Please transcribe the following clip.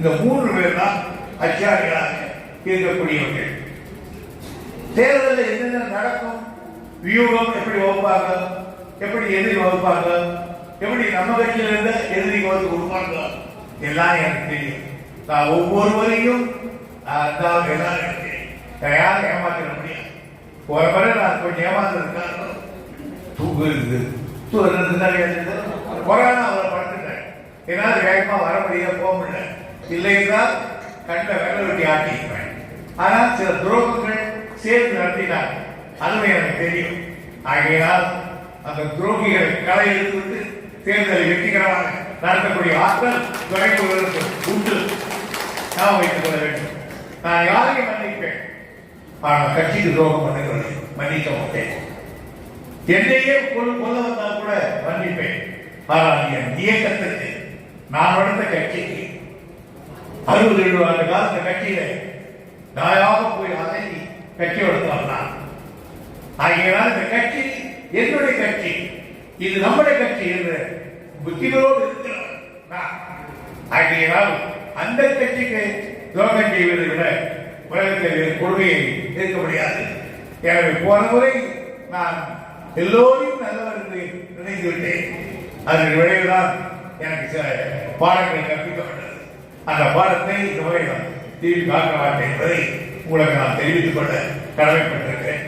இந்த மூன்று பேர் தான் அச்சாரிகளாக இருக்கக்கூடியவர்கள். தேர்தலில் என்னென்ன நடக்கும்? வியூகம் எப்படி வகுப்பாங்க? எப்படி எதிரி வகுப்பாங்க? எப்படி நம்ம கட்சியிலிருந்து எதிரிக்கு வந்து உருவாங்க எல்லாம் எனக்கு தெரியும். நான் ஒவ்வொருவரையும் நான் தான் எல்லாம் எனக்கு தெரியும் நான் யாரும் ஏமாத்திட முடியாது. ஒரு முறை நான் கொஞ்சம் ஏமாத்துறதுக்காக தூக்கு இருக்குது தூக்கு நிறைய கொரோனா அவரை படுத்துட்டேன். என்னால் வேகமாக வர முடியல போக முடியல. இல்லை என்றால் கண்ட வெள்ள வெட்டி ஆட்டியிருப்பேன் ஆனால் சில துரோகங்கள் சேர்த்து நடத்தினார் அதுவே எனக்கு தெரியும். ஆகையால் அந்த துரோகிகளை களை எடுத்துவிட்டு தேர்தலை வெற்றிகரமாக நடத்தக்கூடிய ஆற்றல் துறைமுகங்களுக்கு உண்டு. நாம் வைத்துக் கொள்ள வேண்டும். நான் யாரையும் மன்னிப்பேன். ஆனால் கட்சிக்கு துரோகம் பண்ணுகிறேன் மன்னிக்க மாட்டேன். என்னையே கொண்டு கொல்ல வந்தால் கூட மன்னிப்பேன். ஆனால் என் இயக்கத்துக்கு நான் நடந்த கட்சிக்கு அறுபது எழுபது காலத்து கட்சியில நாயாக போய் அலைஞ்சி கட்சி நடத்தலாம் நான் ஆகையினால் இந்த கட்சி என்னுடைய கட்சி. இது நம்முடைய கட்சி என்று புத்திகளோடு இருக்கிறார் நான். ஆகையினால் அந்த கட்சிக்கு துரோகம் செய்வதை விட உலகத்தில் கொடுமையை இருக்க முடியாது. எனவே போன முறை நான் எல்லோரையும் நல்லவர் என்று நினைத்து விட்டேன். அதன் விளைவுதான் எனக்கு சில பாடங்கள் கற்பிக்கப்பட்டது. அந்த பாடத்தை இந்த முறை நான் தீர்வு காக்க மாட்டேன் என்பதை உங்களுக்கு நான் தெரிவித்துக் கொள்ள கடமைப்பட்டிருக்கிறேன்.